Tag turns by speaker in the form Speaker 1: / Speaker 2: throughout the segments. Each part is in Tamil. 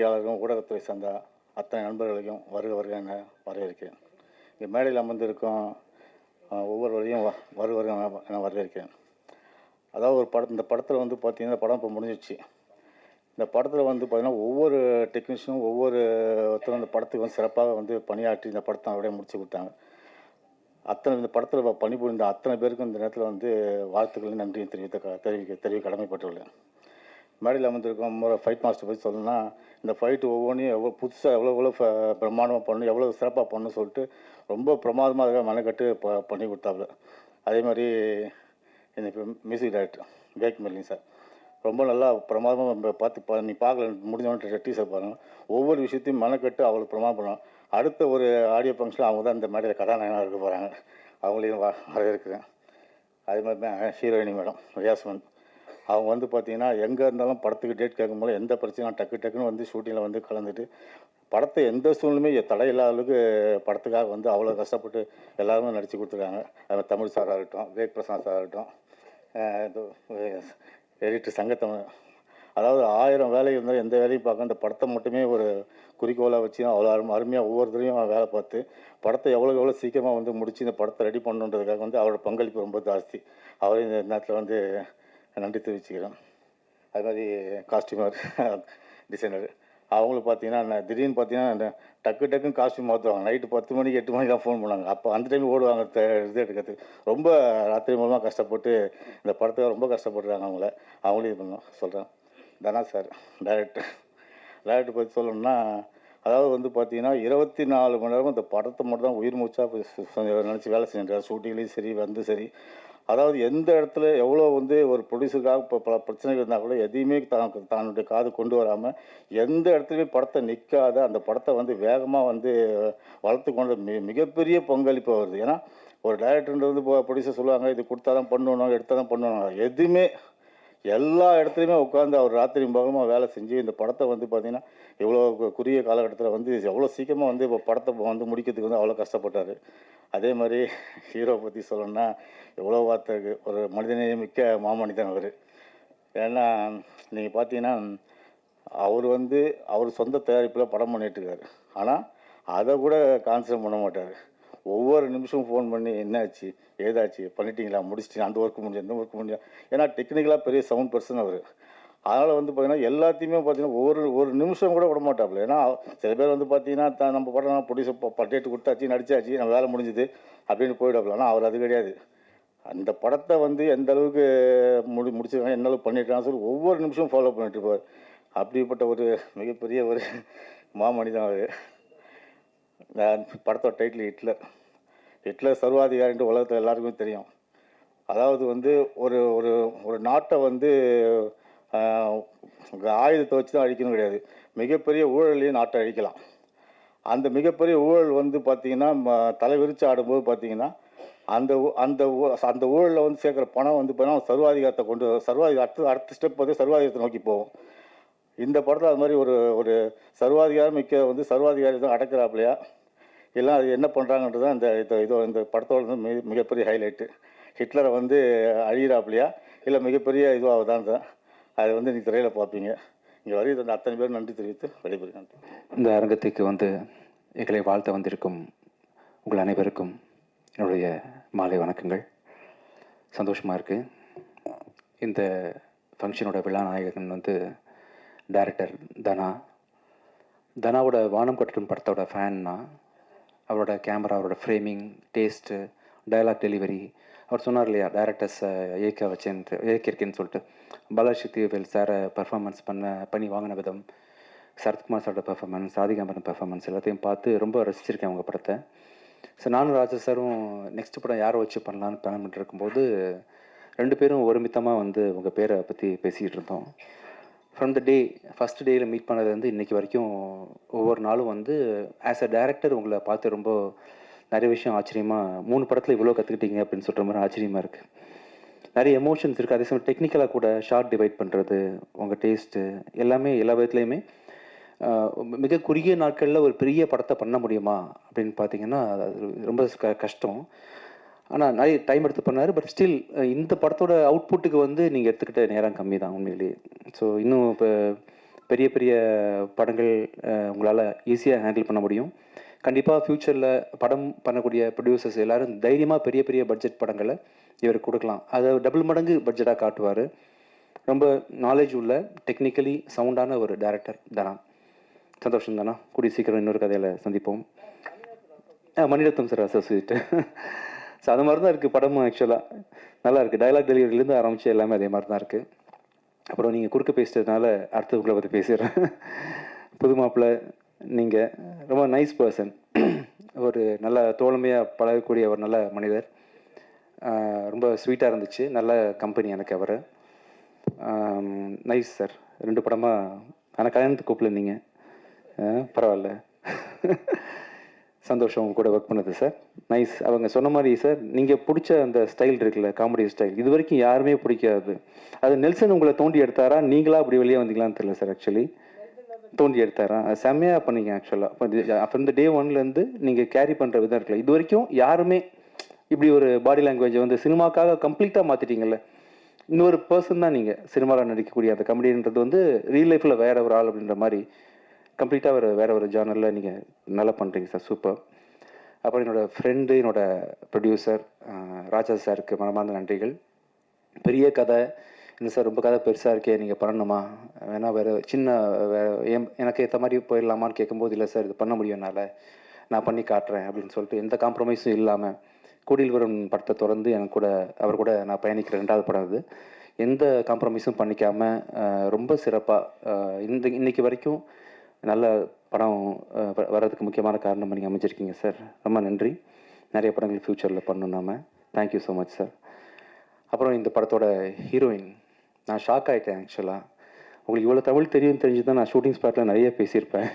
Speaker 1: பத்திரிகையாளர்களும் ஊடகத்துறை சார்ந்த அத்தனை நண்பர்களையும் வருக வருக என வரவேற்கிறேன். இங்கே மேடையில் அமர்ந்திருக்கும் ஒவ்வொருவரையும் வ- வருக வருக என- வரவேற்கிறேன். அதாவது ஒரு படம் இந்த படத்தில் வந்து பார்த்தீங்கன்னா இந்த படம் இப்போ முடிஞ்சிச்சு. இந்த படத்தில் வந்து பார்த்திங்கன்னா ஒவ்வொரு டெக்னீஷியனும் ஒவ்வொரு ஒருத்தரும் இந்த படத்துக்கு வந்து சிறப்பாக வந்து பணியாற்றி இந்த படத்தை அப்படியே முடிச்சு கொடுத்தாங்க. அத்தனை இந்த படத்தில் பணிபுரிந்த அத்தனை பேருக்கும் இந்த நேரத்தில் வந்து வாழ்த்துக்களையும் நன்றியும் தெரிவித்த தெரிவிக்க தெரிவிக்க கடமைப்பட்டுள்ளேன். மேடையில் அமர்ந்திருக்கும் ஃபைட் மாஸ்டர் பற்றி சொல்லணும்னா இந்த ஃபைட்டு ஒவ்வொன்றையும் எவ்வளோ புதுசாக எவ்வளோ எவ்வளோ பிரம்மாண்டமாக பிரமாதமாக பண்ணணும் எவ்வளோ சிறப்பாக பண்ணணும்னு சொல்லிட்டு ரொம்ப பிரமாதமாக இருக்க மெனக்கட்டு ப பண்ணி கொடுத்தாப்புல. அதே மாதிரி இந்த மியூசிக் டைரக்டர் பேக் மெல்லிங் சார் ரொம்ப நல்லா பிரமாதமாக பார்த்து பா நீ பார்க்கல முடிஞ்சவொன்னு டீசர் பாருங்க. ஒவ்வொரு விஷயத்தையும் மெனக்கட்டு அவ்வளோ பிரமாதம் பண்ணுவோம் அடுத்த ஒரு ஆடியோ ஃபங்க்ஷனில் அவங்க தான் இந்த மேடையில் கதாநாயகனாக இருக்க போகிறாங்க அவங்களையும் வ- வரவேற்கிறேன். அதே மாதிரி ஹீரோயினி மேடம் ரியாஸ்மன் அவங்க வந்து பார்த்தீங்கன்னா எங்கே இருந்தாலும் படத்துக்கு டேட் கேட்கும்போது எந்த பிரச்சனையும் டக்கு டக்குன்னு வந்து ஷூட்டிங்கில் வந்து கலந்துட்டு படத்தை எந்த சூழ்நிலையுமே தடை இல்லாத அளவுக்கு படத்துக்காக வந்து அவ்வளோ கஷ்டப்பட்டு எல்லாருமே நடித்து கொடுத்துருக்காங்க. அது தமிழ் சாராக இருக்கட்டும் விவேக் பிரசாந்த் சாராக இருக்கட்டும் எடிட்டர் சங்கத்தமிழ். அதாவது ஆயிரம் வேலை இருந்தாலும் எந்த வேலையும் பார்க்க அந்த படத்தை மட்டுமே ஒரு குறிக்கோளாக வச்சு அவ்வளோ அருமை அருமையாக ஒவ்வொருத்தரையும் வேலை பார்த்து படத்தை எவ்வளோ எவ்வளோ சீக்கிரமாக வந்து முடித்து இந்த படத்தை ரெடி பண்ணுன்றதுக்காக வந்து அவரோட பங்களிப்பு ரொம்ப ஜாஸ்தி. அவரே இந்த நேரத்தில் வந்து நன்றி தெரிவிச்சுக்கிறேன். அது மாதிரி காஸ்டியூமர் டிசைனர் அவங்களும் பார்த்தீங்கன்னா திடீர்னு பார்த்தீங்கன்னா டக்கு டக்குன்னு காஸ்டியூம் மாற்றுவாங்க நைட்டு பத்து மணிக்கு எட்டு மணிக்கு தான் ஃபோன் பண்ணாங்க அப்போ அந்த டைம் ஓடுவாங்க இது எடுக்கிறதுக்கு ரொம்ப ராத்திரி மூலமாக கஷ்டப்பட்டு இந்த படத்துக்கு ரொம்ப கஷ்டப்படுறாங்க அவங்கள. அவங்களையும் இது பண்ணோம் சொல்கிறேன் தனா சார் டைரக்டர் டைரக்டர் பற்றி சொல்லணும்னா அதாவது வந்து பார்த்தீங்கன்னா இருபத்தி நாலு மணி நேரம் இந்த படத்தை மட்டும் தான் உயிர் மூச்சா நினச்சி வேலை செஞ்சார் ஷூட்டிங்லேயும் சரி வந்து சரி. அதாவது எந்த இடத்துல எவ்வளோ வந்து ஒரு ப்ரொடியூசருக்காக இப்போ பல பிரச்சனைகள் இருந்தால் கூட எதையுமே தான் தன்னுடைய காது கொண்டு வராமல் எந்த இடத்துலையுமே படத்தை நிற்காத அந்த படத்தை வந்து வேகமாக வந்து வளர்த்து கொண்டு மி மிகப்பெரிய பங்களிப்பு வருது. ஏன்னா ஒரு டைரக்டர்ன்றது ப்ரொடியூசர் சொல்லுவாங்க இது கொடுத்தா தான் பண்ணணும் எடுத்தால் தான் பண்ணணும். எதுவுமே எல்லா இடத்துலையுமே உட்காந்து அவர் ராத்திரி பகலமாக வேலை செஞ்சு இந்த படத்தை வந்து பார்த்தீங்கன்னா இவ்வளோ கு- குறுகிய காலகட்டத்தில் வந்து எவ்வளோ சீக்கிரமாக வந்து இப்போ படத்தை வந்து முடிக்கிறதுக்கு வந்து அவ்வளோ கஷ்டப்பட்டார். அதே மாதிரி ஹீரோ பற்றி சொல்லணும்னா எவ்வளோ வார்த்தை இருக்கு. ஒரு மனிதநேயமிக்க மாமனிதன் அவர். ஏன்னா நீங்கள் பார்த்தீங்கன்னா அவர் வந்து அவர் சொந்த தயாரிப்பில் படம் பண்ணிட்டு ஆனால் அதை கூட கான்சன்ட்ரேட் பண்ண மாட்டார். ஒவ்வொரு நிமிஷமும் ஃபோன் பண்ணி என்னாச்சு? ஏதாச்சு பண்ணிட்டீங்களா? முடிச்சிட்டீங்க அந்த ஒர்க் முடிஞ்சு இந்த ஒர்க் முடிஞ்சு. ஏன்னா டெக்னிக்கலாக பெரிய சவுண்ட் பர்சன் அவர். அதனால் வந்து பார்த்தீங்கன்னா எல்லாத்தையுமே பார்த்தீங்கன்னா ஒரு ஒரு நிமிஷம் கூட விட மாட்டாப்புல. ஏன்னா சில பேர் வந்து பார்த்தீங்கன்னா த- நம்ம படம் ப்ரொடியூசர் பட்டேட்டு கொடுத்தாச்சு நடிச்சாச்சு நம்ம வேலை முடிஞ்சுது அப்படின்னு போயிடாப்புல ஆனால் அவர் அது கிடையாது. அந்த படத்தை வந்து எந்த அளவுக்கு முடி முடிச்சிருக்காங்க எந்த அளவுக்கு பண்ணிட்டாங்க சொல்லி ஒவ்வொரு நிமிஷமும் ஃபாலோ பண்ணிட்டு இருப்பார். அப்படிப்பட்ட ஒரு மிகப்பெரிய ஒரு மாமனிதான் அவர். நான் படத்தோட டைட்டில் ஹிட்லர் ஹிட்லர் சர்வாதிகாரின்ட்டு உலகத்தில் எல்லாருக்குமே தெரியும். அதாவது வந்து ஒரு ஒரு ஒரு நாட்டை வந்து ஆயுதத்தை வச்சு தான் அழிக்கணும் கிடையாது. மிகப்பெரிய ஊழலையும் நாட்டை அழிக்கலாம். அந்த மிகப்பெரிய ஊழல் வந்து பார்த்தீங்கன்னா ம- தலை விரிச்சு ஆடும்போது பார்த்தீங்கன்னா அந்த ஊ- அந்த ஊ- அந்த ஊழலில் வந்து சேர்க்குற பணம் வந்து பார்த்தீங்கன்னா சர்வாதிகாரத்தை கொண்டு சர்வாதிகார அடுத்த அடுத்த ஸ்டெப் வந்து சர்வாதிகாரத்தை நோக்கி போகும். இந்த படத்தில் அது மாதிரி ஒரு ஒரு சர்வாதிகாரம் மிக்க வந்து சர்வாதிகாரி தான் அடக்கிறாப்பிலையா? எல்லாம் அது என்ன பண்ணுறாங்கன்றது தான் இந்த இது இந்த படத்தோட வந்து மிக மிகப்பெரிய ஹைலைட்டு ஹிட்லரை வந்து அழிகிறாப்லையா இல்லை மிகப்பெரிய இதுவாக தான் அது வந்து நீங்கள் திரையில் பார்ப்பீங்க. இங்கே வருகிற அந்த அத்தனை பேர் நன்றி தெரிவித்து விடைபெறுகிறேன்.
Speaker 2: இந்த அரங்கத்துக்கு வந்து எங்களை வாழ்த்த வந்திருக்கும் உங்கள் அனைவருக்கும் என்னுடைய மாலை வணக்கங்கள். சந்தோஷமாக இருக்குது இந்த ஃபங்க்ஷனோட விழா நாயகன் வந்து டைரக்டர் தனா. தனாவோட வானம் கட்டும் படத்தோட ஃபேன்னா அவரோட கேமரா அவரோட ஃப்ரேமிங் டேஸ்ட்டு டயலாக் டெலிவரி அவர் சொன்னார் இல்லையா டேரக்டர்ஸை இயக்க வச்சேன்ட்டு இயக்கியிருக்கேன்னு சொல்லிட்டு. பாலாசக்தி வேல் சாரை பர்ஃபார்மன்ஸ் பண்ண பண்ணி வாங்கின விதம் சரத்குமார் சாரோட பெர்ஃபார்மன்ஸ் ராதிகாம்பரம் பெர்ஃபார்மன்ஸ் எல்லாத்தையும் பார்த்து ரொம்ப ரசிச்சிருக்கேன் அவங்க படத்தை. ஸோ நானும் ராஜா சாரும் நெக்ஸ்ட் படம் யாரை வச்சு பண்ணலான்னு பிளான் பண்ணிட்டு இருக்கும்போது ரெண்டு பேரும் ஒருமித்தமாக வந்து உங்கள் பேரை பற்றி பேசிக்கிட்டு இருந்தோம். ஃப்ரம் த டே ஃபஸ்ட் டேயில் மீட் பண்ணது வந்து இன்றைக்கி வரைக்கும் ஒவ்வொரு நாளும் வந்து ஆஸ் அ டேரக்டர் உங்களை பார்த்து ரொம்ப நிறைய விஷயம் ஆச்சரியமாக மூணு படத்தில் இவ்வளோ கற்றுக்கிட்டீங்க அப்படின்னு சொல்கிற மாதிரி ஆச்சரியமாக இருக்குது நிறைய எமோஷன்ஸ் இருக்குது அதே சமயம் டெக்னிக்கலாக கூட ஷார்ட் டிவைட் பண்ணுறது உங்கள் டேஸ்ட்டு எல்லாமே எல்லா விதத்துலையுமே மிக குறுகிய நாட்களில் ஒரு பெரிய படத்தை பண்ண முடியுமா அப்படின்னு பார்த்தீங்கன்னா அது ரொம்ப க- கஷ்டம். ஆனால் நிறைய டைம் எடுத்து பண்ணார். பட் ஸ்டில் இந்த படத்தோட அவுட்புட்டுக்கு வந்து நீங்கள் எடுத்துக்கிட்ட நேரம் கம்மி தான் உண்மையிலேயே. ஸோ இன்னும் இப்போ பெரிய பெரிய படங்கள் உங்களால் ஈஸியாக ஹேண்டில் பண்ண முடியும். கண்டிப்பாக ஃப்யூச்சரில் படம் பண்ணக்கூடிய ப்ரொடியூசர்ஸ் எல்லாரும் தைரியமாக பெரிய பெரிய பட்ஜெட் படங்களை இவர் கொடுக்கலாம். அதை டபுள் மடங்கு பட்ஜெட்டாக காட்டுவார். ரொம்ப நாலேஜ் உள்ள டெக்னிக்கலி சவுண்டான ஒரு டேரக்டர் தானா. சந்தோஷம் தானா. கூடிய சீக்கிரம் இன்னொரு கதையில் சந்திப்போம். மணிரத்னம் சார் அசோசியேட் ஸோ அது மாதிரி தான் இருக்குது படமும் ஆக்சுவலாக நல்லா இருக்குது டயலாக் டெலிவரியிலேருந்து ஆரம்பித்து எல்லாமே அதே மாதிரி தான் இருக்குது அப்புறம் நீங்கள் குறுக்க பேசுகிறதுனால அடுத்ததுக்குள்ளே உங்களை பற்றி பேசிடுறேன். புது மாப்பிள்ளை நீங்கள் ரொம்ப நைஸ் பர்சன் ஒரு நல்ல தோழமையாக பழகக்கூடிய ஒரு நல்ல மனிதர். ரொம்ப ஸ்வீட்டாக இருந்துச்சு. நல்ல கம்பெனி எனக்கு அவர். நைஸ் சார் ரெண்டு படமாக ஆனால் கல்யாணத்துக்கு கூப்பிடல நீங்கள் பரவாயில்ல. சந்தோஷம் உங்க கூட ஒர்க் பண்ணது சார் நைஸ் அவங்க சொன்ன மாதிரி சார் நீங்கள் பிடிச்ச அந்த ஸ்டைல் இருக்குல்ல காமெடி ஸ்டைல் இது வரைக்கும் யாருமே பிடிக்காது. அது நெல்சன் உங்களை தோண்டி எடுத்தாரா? நீங்களா அப்படி வெளியே வந்தீங்களான்னு தெரியல சார் ஆக்சுவலி தோண்டி எடுத்தாரா? செம்மையாக பண்ணீங்க ஆக்சுவலாக அப்புறம் இந்த டே ஒன்லேருந்து நீங்கள் கேரி பண்ணுற விதம் இருக்குல்ல இது வரைக்கும் யாருமே இப்படி ஒரு பாடி லாங்குவேஜை வந்து சினிமாக்காக கம்ப்ளீட்டாக மாற்றிட்டீங்கல்ல இன்னொரு பர்சன் தான் நீங்கள் சினிமாவில் நடிக்கக்கூடிய அந்த கமெடின்றது வந்து ரியல் லைஃப்பில் வேற ஒரு ஆள் அப்படின்ற மாதிரி கம்ப்ளீட்டாக ஒரு வேறு ஒரு ஜேர்னலில் நீங்கள் நல்லா பண்ணுறீங்க சார் சூப்பர் அப்புறம் என்னோடய ஃப்ரெண்டு என்னோட ப்ரொடியூசர் ராஜா சாருக்கு மனமார்ந்த நன்றிகள். பெரிய கதை. இல்லை சார் ரொம்ப கதை பெருசாக இருக்கே நீங்கள் பண்ணணுமா? வேணா வேறு சின்ன எனக்கு ஏற்ற மாதிரி போயிடலாமான்னு கேட்கும்போது இல்லை சார் இது பண்ண முடியும் என்னால். நான் பண்ணி காட்டுறேன் அப்படின்னு சொல்லிட்டு எந்த காம்ப்ரமைஸும் இல்லாமல் கூடியில் வரும் படத்தை தொடர்ந்து எனக்கு கூட அவர் கூட நான் பயணிக்கிற ரெண்டாவது படம் அது. எந்த காம்ப்ரமைஸும் பண்ணிக்காமல் ரொம்ப சிறப்பாக இந்த இன்னைக்கு வரைக்கும் நல்ல படம் வர்றதுக்கு முக்கியமான காரணம் நீங்கள் அமைச்சிருக்கீங்க சார். ரொம்ப நன்றி. நிறைய படங்கள் ஃப்யூச்சரில் பண்ணணும் நாம. தேங்க்யூ ஸோ மச் சார் அப்புறம் இந்த படத்தோட ஹீரோயின் நான் ஷாக் ஆகிட்டேன் ஆக்சுவலாக உங்களுக்கு இவ்வளோ தமிழ் தெரியும் தெரிஞ்சு தான் நான் ஷூட்டிங் ஸ்பாட்டில் நிறைய பேசியிருப்பேன்.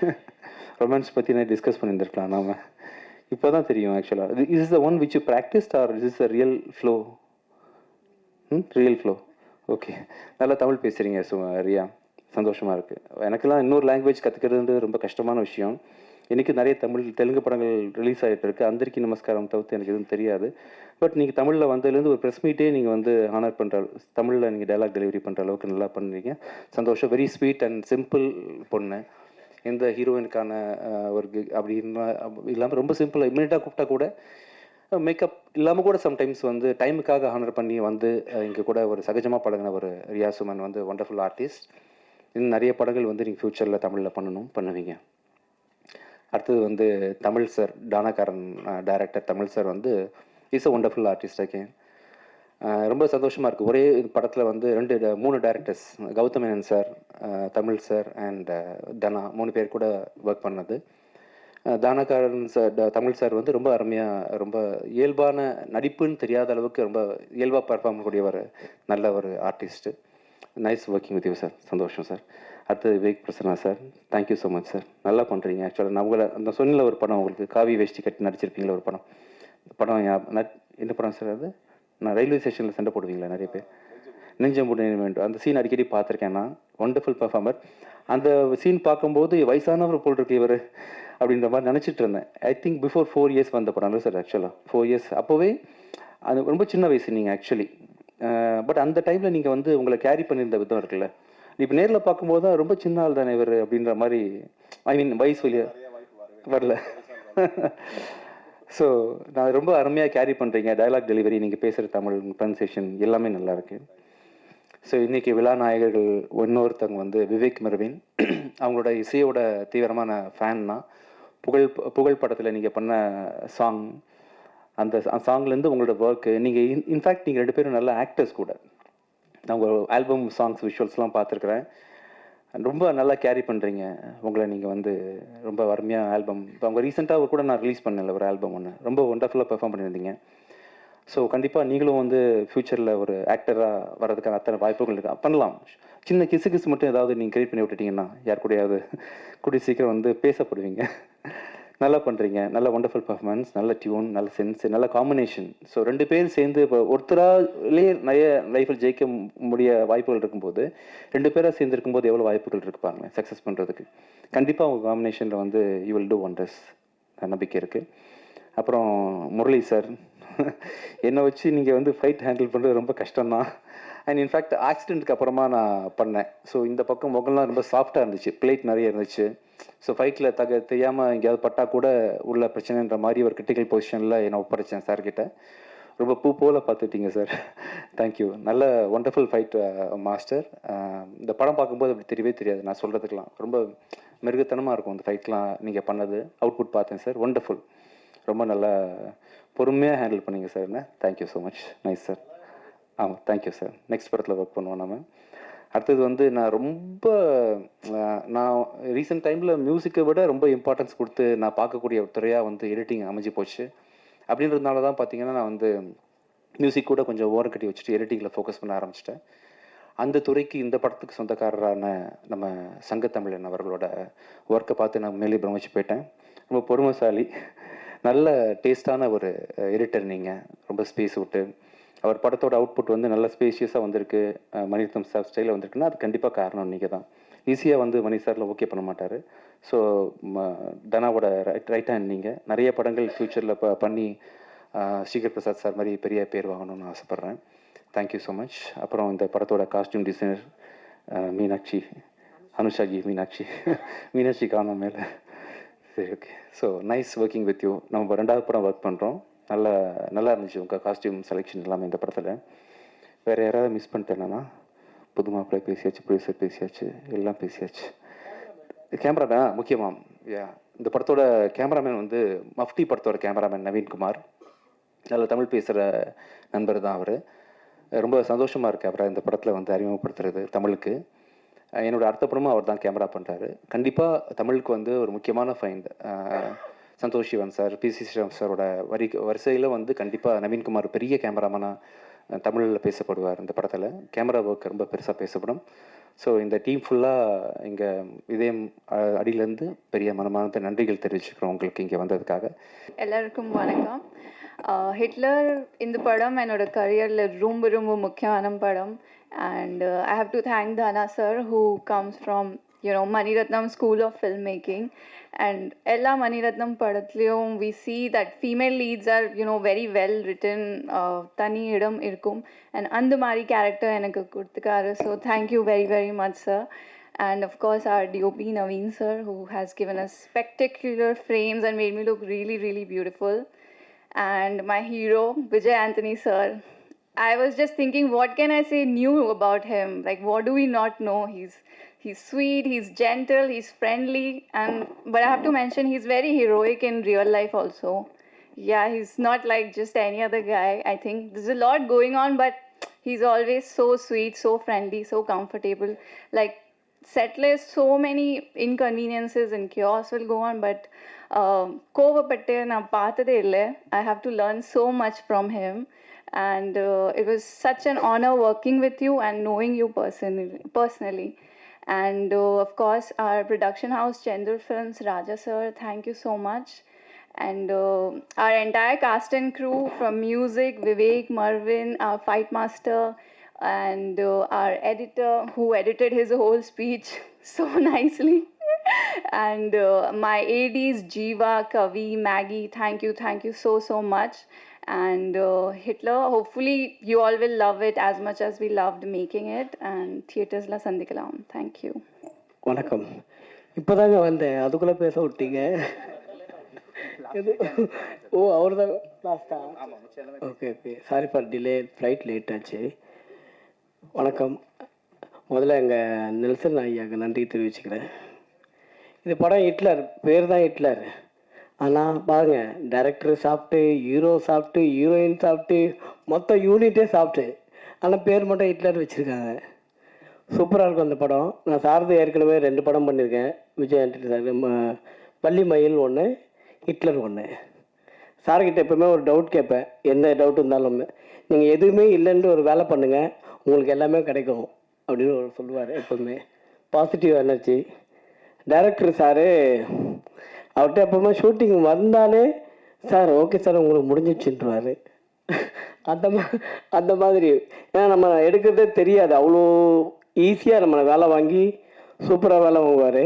Speaker 2: ரொமான்ஸ் பற்றி நான் டிஸ்கஸ் பண்ணியிருந்திருக்கலாம் நாம. இப்போ தான் தெரியும் ஆக்சுவலாக is is the one which you practised are is is a real flow hmm real flow okay நல்லா தமிழ் பேசுகிறீங்க சு ரியா சந்தோஷமாக இருக்குது எனக்கெல்லாம் இன்னொரு லாங்குவேஜ் கற்றுக்கிறதுன்றது ரொம்ப கஷ்டமான விஷயம். இன்றைக்கி நிறைய தமிழ் தெலுங்கு படங்கள் ரிலீஸ் ஆகிட்டு இருக்குது அந்தரிக்கு நமஸ்காரம் தவிர்த்து எனக்கு எதுவும் தெரியாது. பட் நீங்கள் தமிழில் வந்ததுலேருந்து ஒரு ப்ரெஸ் மீட்டே நீங்கள் வந்து ஆனர் பண்ணுற தமிழில் நீங்கள் டைலாக் டெலிவரி பண்ணுற அளவுக்கு நல்லா பண்ணுறீங்க. சந்தோஷம். வெரி ஸ்வீட் அண்ட் சிம்பிள் பொண்ணு. எந்த ஹீரோயினுக்கான ஒரு அப்படின்னு இல்லாமல் ரொம்ப சிம்பிளாக இம்மிடியாக கூப்பிட்டா கூட மேக்கப் இல்லாமல் கூட சம்டைம்ஸ் வந்து டைமுக்காக ஹானர் பண்ணி வந்து இங்கே கூட ஒரு சகஜமாக பழகின ஒரு ரியாசுமன் வந்து ஒண்டர்ஃபுல் ஆர்டிஸ்ட் இன்னும் நிறைய படங்கள் வந்து நீங்கள் ஃப்யூச்சரில் தமிழில் பண்ணணும் பண்ணுவீங்க. அடுத்தது வந்து Tamil sir Taanakkaran director Tamil sir வந்து is a wonderful artist again ரொம்ப சந்தோஷமாக இருக்குது ஒரே படத்தில் வந்து ரெண்டு ட- மூணு directors Gautham Menon sir Tamil sir and Dhana மூணு பேர் கூட ஒர்க் பண்ணது. தானகாரன் தானக்காரன் சார் தமிழ் சார் வந்து ரொம்ப அருமையாக ரொம்ப இயல்பான நடிப்புன்னு தெரியாத அளவுக்கு ரொம்ப இயல்பாக பர்ஃபார்ம் கூடிய ஒரு நல்ல ஒரு artist nice working with you sir சந்தோஷம் சார் அடுத்தது Vivek Prasanna sir thank you so much sir நல்லா பண்ணுறீங்க ஆக்சுவலாக நான் உங்களை அந்த சொன்னில் ஒரு படம் உங்களுக்கு காவி வேஷ்டி கட்டி நடிச்சிருப்பீங்களா ஒரு படம். படம் நட்- என்ன படம் சார் அது? நான் ரயில்வே ஸ்டேஷனில் சண்டை போடுவீங்களா நிறைய பேர்? நெஞ்சம் வேண்டும். அந்த சீன் அடிக்கடி பார்த்துருக்கேன் நான். ஒண்டர்ஃபுல் பர்ஃபார்மர் அந்த சீன் பார்க்கும்போது வயசானவர் போல் இருக்கு இவர் அப்படின்ற மாதிரி நினச்சிட்டு இருந்தேன். I think before four years வந்த படம் சார் ஆக்சுவலாக ஃபோர் இயர்ஸ் அப்போவே அது ரொம்ப சின்ன வயசு நீங்கள் ஆக்சுவலி பட் அந்த டைமில் நீங்கள் வந்து உங்களை கேரி பண்ணியிருந்த விதம் இருக்குல்ல. இப்போ நேரில் பார்க்கும்போது தான் ரொம்ப சின்ன ஆள் தானே இவர் அப்படின்ற மாதிரி ஐ மீன் வயசு வழியா வரல. ஸோ நான் ரொம்ப அருமையாக கேரி பண்ணுறீங்க டயலாக் டெலிவரி நீங்கள் பேசுகிற தமிழ் ப்ரன்சேஷன் எல்லாமே நல்லா இருக்கு. ஸோ இன்றைக்கி விழா நாயகர்கள் இன்னொருத்தவங்க வந்து விவேக் மெர்வின். அவங்களோட இசையோட தீவிரமான ஃபேன்னா புகழ் புகழ் படத்தில் நீங்கள் பண்ண சாங் அந்த சாங்லேருந்து உங்களோட ஒர்க்கு நீங்கள் இன் இன்ஃபேக்ட் நீங்கள் ரெண்டு பேரும் நல்ல ஆக்டர்ஸ் கூட. நான் உங்கள் ஆல்பம் சாங்ஸ் விஷுவல்ஸ்லாம் பார்த்துருக்குறேன். ரொம்ப நல்லா கேரி பண்ணுறீங்க உங்களை நீங்கள் வந்து ரொம்ப அருமையாக ஆல்பம் இப்போ அவங்க ரீசெண்டாக கூட நான் ரிலீஸ் பண்ணல ஒரு ஆல்பம் ஒன்று ரொம்ப ஒண்டர்ஃபுல்லாக பெர்ஃபார்ம் பண்ணியிருந்தீங்க. ஸோ கண்டிப்பாக நீங்களும் வந்து ஃப்யூச்சரில் ஒரு ஆக்டராக வர்றதுக்கான அத்தனை வாய்ப்புகள் இருக்கா. பண்ணலாம். சின்ன கிசு கிசு மட்டும் ஏதாவது நீங்கள் கிரியேட் பண்ணி விட்டுட்டீங்கன்னா யார் கூடயாவது கூடிய சீக்கிரம் வந்து பேசப்படுவீங்க. நல்லா பண்ணுறீங்க நல்ல ஒண்டர்ஃபுல் பர்ஃபார்மன்ஸ் நல்ல டியூன் நல்ல சென்ஸ் நல்ல காம்பினேஷன் ஸோ ரெண்டு பேர் சேர்ந்து இப்போ ஒருத்தராலே நிறைய லைஃப்பில் ஜெயிக்க முடிய வாய்ப்புகள் இருக்கும்போது ரெண்டு பேராக சேர்ந்து இருக்கும்போது எவ்வளோ வாய்ப்புகள் இருப்பாங்க சக்ஸஸ் பண்ணுறதுக்கு கண்டிப்பாக உங்கள் காம்பினேஷனில் வந்து யூ வில் டூ ஒண்டர்ஸ் நம்பிக்கை இருக்குது அப்புறம் முரளி சார் என்னை வச்சு நீங்கள் வந்து ஃபைட் ஹேண்டில் பண்ணுறது ரொம்ப கஷ்டம்தான். அண்ட் இன்ஃபேக்ட் ஆக்சிடென்ட்க்கு அப்புறமா நான் பண்ணேன். ஸோ இந்த பக்கம் முகம்லாம் ரொம்ப சாஃப்டாக இருந்துச்சு. பிளேட் நிறைய இருந்துச்சு. ஸோ ஃபைட்டில் தக தெரியாமல் எங்கேயாவது பட்டா கூட உள்ள பிரச்சனைன்ற மாதிரி ஒரு கிரிட்டிக்கல் பொசிஷனில் என்னை ஒப்படைச்சேன் சார்கிட்ட ரொம்ப பூ போல பார்த்துட்டீங்க சார் தேங்க்யூ நல்ல ஒண்டர்ஃபுல் ஃபைட் மாஸ்டர் இந்த படம் பார்க்கும்போது அப்படி தெரியவே தெரியாது. நான் சொல்கிறதுக்கெலாம் ரொம்ப மிருகத்தனமாக இருக்கும் அந்த ஃபைட்லாம் நீங்கள் பண்ணது. அவுட்புட் பார்த்தேன் சார் ஒண்டர்ஃபுல் ரொம்ப நல்லா பொறுமையாக ஹேண்டில் பண்ணீங்க சார் என்ன? Thank you so much nice sir ஆமாம் தேங்க்யூ சார் நெக்ஸ்ட் படத்தில் ஒர்க் பண்ணுவோம் நம்ம அடுத்தது வந்து நான் ரொம்ப நான் ரீசெண்ட் டைமில் மியூசிக்கை விட ரொம்ப இம்பார்ட்டன்ஸ் கொடுத்து நான் பார்க்கக்கூடிய ஒரு துறையாக வந்து எடிட்டிங் அமைஞ்சு போச்சு. அப்படின்றதுனால தான் பார்த்தீங்கன்னா நான் வந்து மியூசிக் கூட கொஞ்சம் ஓரம் கட்டி வச்சுட்டு எடிட்டிங்கில் ஃபோக்கஸ் பண்ண ஆரம்பிச்சிட்டேன். அந்த துறைக்கு இந்த படத்துக்கு சொந்தக்காரரான நம்ம சங்கத்தமிழன் அவர்களோட ஒர்க்கை பார்த்து நான் மேலே பிரமிச்சு போயிட்டேன். ரொம்ப பொறுமைசாலி நல்ல டேஸ்டான ஒரு எடிட்டர் நீங்கள் ரொம்ப ஸ்பேஸ் விட்டு அவர் படத்தோட அவுட்புட் வந்து நல்ல ஸ்பேஷியஸாக வந்திருக்கு. மணிரத்னம் சார் ஸ்டைலில் வந்திருக்குன்னா அது கண்டிப்பாக காரணம் நீங்கள் தான். ஈஸியாக வந்து மணி சாரில் ஓகே பண்ண மாட்டார். ஸோ தனாவோட ரைட் ரைட் ஹேண்ட் நீங்கள் நிறைய படங்கள் ஃப்யூச்சரில் ப பண்ணி அஹ் ஸ்ரீகர் பிரசாத் சார் மாதிரி பெரிய பேர் வாங்கணும்னு ஆசைப்பட்றேன். தேங்க்யூ ஸோ மச் அப்புறம் இந்த படத்தோட காஸ்டியூம் டிசைனர் மீனாட்சி அனுஷாஜி மீனாட்சி மீனாட்சி காணும் மேலே. சரி okay so nice working with you நம்ம ரெண்டாவது படம் ஒர்க் பண்ணுறோம் நல்லா நல்லா இருந்துச்சு உங்கள் காஸ்டியூம் செலெக்ஷன் எல்லாமே இந்த படத்தில். வேறு யாராவது மிஸ் பண்ணிட்டேன்னா புது மாப்பிள்ளை பேசியாச்சு ப்ரொடியூசர் பேசியாச்சு எல்லாம் பேசியாச்சு. கேமராமேன் முக்கியமாக யா இந்த படத்தோட கேமராமேன் வந்து மஃப்டி படத்தோட கேமராமேன் நவீன்குமார். நல்ல தமிழ் பேசுகிற நண்பர் தான் அவர். ரொம்ப சந்தோஷமாக இருக்கு அவரை இந்த படத்தில் வந்து அறிமுகப்படுத்துறது தமிழுக்கு. என்னோடய அடுத்த படமும் அவர் தான் கேமரா பண்ணுறாரு கண்டிப்பாக தமிழுக்கு வந்து ஒரு முக்கியமான find Santosh Sivan sir P C Sreeram சாரோட வரி வரிசையில் வந்து கண்டிப்பாக நவீன்குமார் பெரிய கேமராமேனாக தமிழில் பேசப்படுவார் இந்த படத்தில். கேமரா ஒர்க் ரொம்ப பெருசாக பேசப்படும். ஸோ இந்த டீம் ஃபுல்லாக இங்கே இதயம் அடியிலேருந்து பெரிய மனமார்ந்த நன்றிகள் தெரிவிச்சுக்கிறோம் உங்களுக்கு இங்கே வந்ததுக்காக.
Speaker 3: எல்லாருக்கும் வணக்கம். ஹிட்லர் இந்த படம் என்னோட கரியரில் ரொம்ப ரொம்ப முக்கியமான படம். And I have to thank Dhana sir who comes from you know Maniratnam School of Filmmaking, and Ella Maniratnam Padatlium, we see that female leads are you know very well written. Uh, Tani idam irkum and andumari character enakku kurtukara. So thank you very very much, sir. And of course, our DOP Naveen sir, who has given us spectacular frames and made me look really, really beautiful. And my hero, Vijay Anthony sir, I was just thinking what can I say new about him like what do we not know he's he's sweet he's gentle he's friendly and but I have to mention he's very heroic in real life also yeah he's not like just any other guy I think there's a lot going on but he's always so sweet so friendly so comfortable like settlers so many inconveniences and chaos will go on but um, கோவப்பட்டு நான் பார்த்ததே இல்லை I have to learn so much from him and uh, it was such an honor working with you and knowing you personally. personally. And uh, of course, our production house, gender Films, Raja sir, thank you so much. And uh, our entire cast and crew from music, Vivek, Marvin, our fight master, and uh, our editor who edited his whole speech so nicely. and uh, my ADs, Jiva, Kavi, Maggie, thank you, thank you so, so much. And uh, Hitler hopefully you all will love it as much as we loved making it. And theaters la thank you.
Speaker 4: வணக்கம். இப்போதாங்க வந்தேன். அதுக்குள்ளே பேச விட்டீங்க. இது ஓ அவர் தான் லாஸ்டா okay okay sorry for delay flight late ஆச்சு. வணக்கம். முதல்ல எங்கள் நெல்சன் ஐயாவுக்கு நன்றி தெரிவிச்சுக்கிறேன். இந்த படம் ஹிட்லர் பேர் தான் ஹிட்லர். ஆனால் பாருங்க டைரக்டர் சாப்பிட்டு ஹீரோ சாப்பிட்டு ஹீரோயின் சாப்பிட்டு மொத்த யூனிட்டே சாப்பிட்டு ஆனால் பேர் மட்டும் ஹிட்லர் வச்சுருக்காங்க. சூப்பராக இருக்கும் அந்த படம். நான் சாரதி ஏற்கனவே ரெண்டு படம் பண்ணியிருக்கேன். விஜய் ஆண்டனி சார் ம- பள்ளி மயில் ஒன்று ஹிட்லர் ஒன்று சார்கிட்ட எப்பவுமே ஒரு டவுட் கேட்பேன். எந்த டவுட் இருந்தாலும். நீங்கள் எதுவுமே இல்லைன்னு ஒரு வேலை பண்ணுங்கள் உங்களுக்கு எல்லாமே கிடைக்கும். அப்படின்னு ஒரு சொல்லுவார் எப்பவுமே. பாசிட்டிவ் எனர்ஜி டைரக்டர் சாரு அவர்கிட்ட எப்பவுமே ஷூட்டிங் வந்தாலே சார் ஓகே சார் உங்களுக்கு முடிஞ்சிச்சுன்றாரு அந்த மா அந்த மாதிரி. ஏன்னா நம்ம எடுக்கிறதே தெரியாது. அவ்வளோ ஈஸியாக நம்ம வேலை வாங்கி சூப்பராக வேலை வாங்குவார்.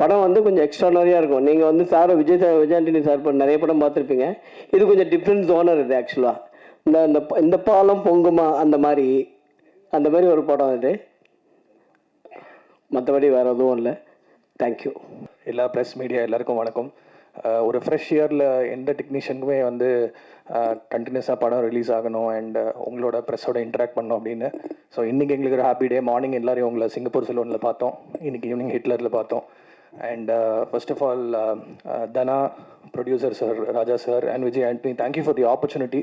Speaker 4: படம் வந்து கொஞ்சம் எக்ஸ்ட்ரானரியாக இருக்கும். நீங்கள் வந்து sir Vijay sir Vijay sir படம் நிறைய படம் பார்த்துருப்பீங்க. இது கொஞ்சம் டிஃப்ரெண்ட் ஜோனர் இது ஆக்சுவலாக இந்த இந்த இந்த பாலம் பொங்குமா அந்த மாதிரி. அந்த மாதிரி ஒரு படம் இது. மற்றபடி வேறு எதுவும் இல்லை. தேங்க்யூ
Speaker 5: எல்லா ப்ரெஸ் மீடியா எல்லாருக்கும் வணக்கம். ஒரு ஃப்ரெஷ் இயரில் எந்த டெக்னீஷியனுக்குமே வந்து கண்டினியூஸாக படம் ரிலீஸ் ஆகணும் அண்ட் உங்களோட ப்ரெஸ்ஸோட இன்ட்ராக்ட் பண்ணோம் அப்படின்னு. ஸோ இன்றைக்கி எங்களுக்கு ஒரு ஹாப்பி டே மார்னிங் எல்லாரையும் உங்களை சிங்கப்பூர் செலோனில் பார்த்தோம். இன்றைக்கி ஈவினிங் ஹிட்லரில் பார்த்தோம். And first of all Dhana producer sir Raja sir and Vijay Antony thank you for the opportunity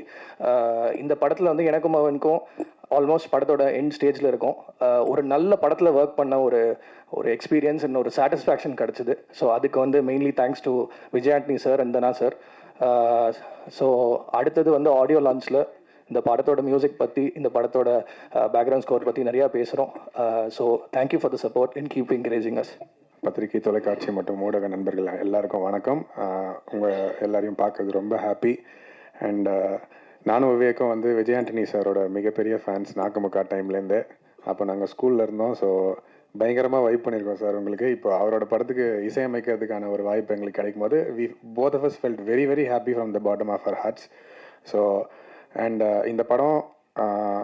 Speaker 5: இந்த படத்தில் வந்து எனக்கும் அவனுக்கும் ஆல்மோஸ்ட் படத்தோட எண்ட் ஸ்டேஜில் இருக்கும். ஒரு நல்ல படத்தில் ஒர்க் பண்ண ஒரு ஒரு எக்ஸ்பீரியன்ஸ் அண்ட் ஒரு சாட்டிஸ்ஃபேக்ஷன் கிடச்சிது. ஸோ அதுக்கு வந்து mainly thanks to Vijay Antony sir அந்தனா sir so அடுத்தது வந்து ஆடியோ லான்ச்சில் இந்த படத்தோட மியூசிக் பற்றி இந்த படத்தோட பேக்ரவுண்ட் ஸ்கோர் பற்றி நிறையா பேசுகிறோம் so thank you for the support in keep encouraging us
Speaker 6: பத்திரிகை தொலைக்காட்சி மற்றும் ஊடக நண்பர்கள் எல்லாருக்கும் வணக்கம். உங்கள் எல்லாரையும் பார்க்கறது ரொம்ப ஹாப்பி அண்ட் நானும் விவேகம் வந்து விஜய் ஆண்டனி சாரோட மிகப்பெரிய ஃபேன்ஸ் நாக்குமுக்கா டைம்லேருந்து அப்போ நாங்கள் ஸ்கூலில் இருந்தோம். ஸோ பயங்கரமாக வைப் பண்ணியிருக்கோம் சார் உங்களுக்கு. இப்போ அவரோட படத்துக்கு இசையமைக்கிறதுக்கான ஒரு வாய்ப்பு எங்களுக்கு கிடைக்கும் போது we both of us felt very very happy from the bottom of our hearts so and இந்த படம் uh,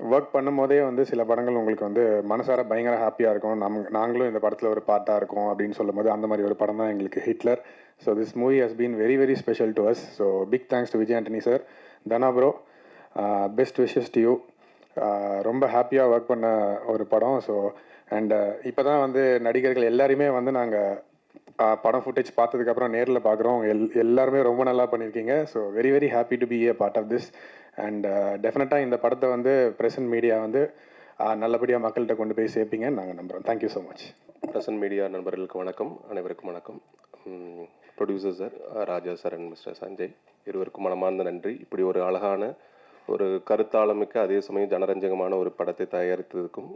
Speaker 6: ஒர்க் பண்ணும்போதே வந்து சில படங்கள் உங்களுக்கு வந்து மனசார பயங்கர ஹாப்பியாக இருக்கும். நம் நாங்களும் இந்த படத்தில் ஒரு பார்ட்டாக இருக்கும் அப்படின்னு சொல்லும்போது அந்த மாதிரி ஒரு படம் தான் எங்களுக்கு Hitler so this movie has been very very special to us so big thanks to Vijay Antony sir Dhana bro best wishes to you ரொம்ப ஹாப்பியாக ஒர்க் பண்ண ஒரு படம் ஸோ அண்ட் இப்போ தான் வந்து நடிகர்கள் எல்லாருமே வந்து நாங்கள் படம் ஃபுட்டேஜ் பார்த்ததுக்கப்புறம் நேரில் பார்க்குறோம் எல் எல்லாருமே ரொம்ப நல்லா பண்ணியிருக்கீங்க so very very happy to be a part of this and டெஃபினட்டாக இந்த படத்தை வந்து ப்ரெசன்ட் மீடியா வந்து நல்லபடியாக மக்கள்கிட்ட கொண்டு போய் சேர்ப்பீங்கன்னு நாங்கள் நம்புகிறோம் thank you so
Speaker 7: much present media நண்பர்களுக்கு வணக்கம். அனைவருக்கும் வணக்கம். Producer sir Raja sir and mister Sanjay. இருவருக்கும் மனமார்ந்த நன்றி. இப்படி ஒரு அழகான ஒரு கருத்தாளமிக்க அதே சமயம் ஜனரஞ்சகமான ஒரு படத்தை தயாரித்ததுக்கும்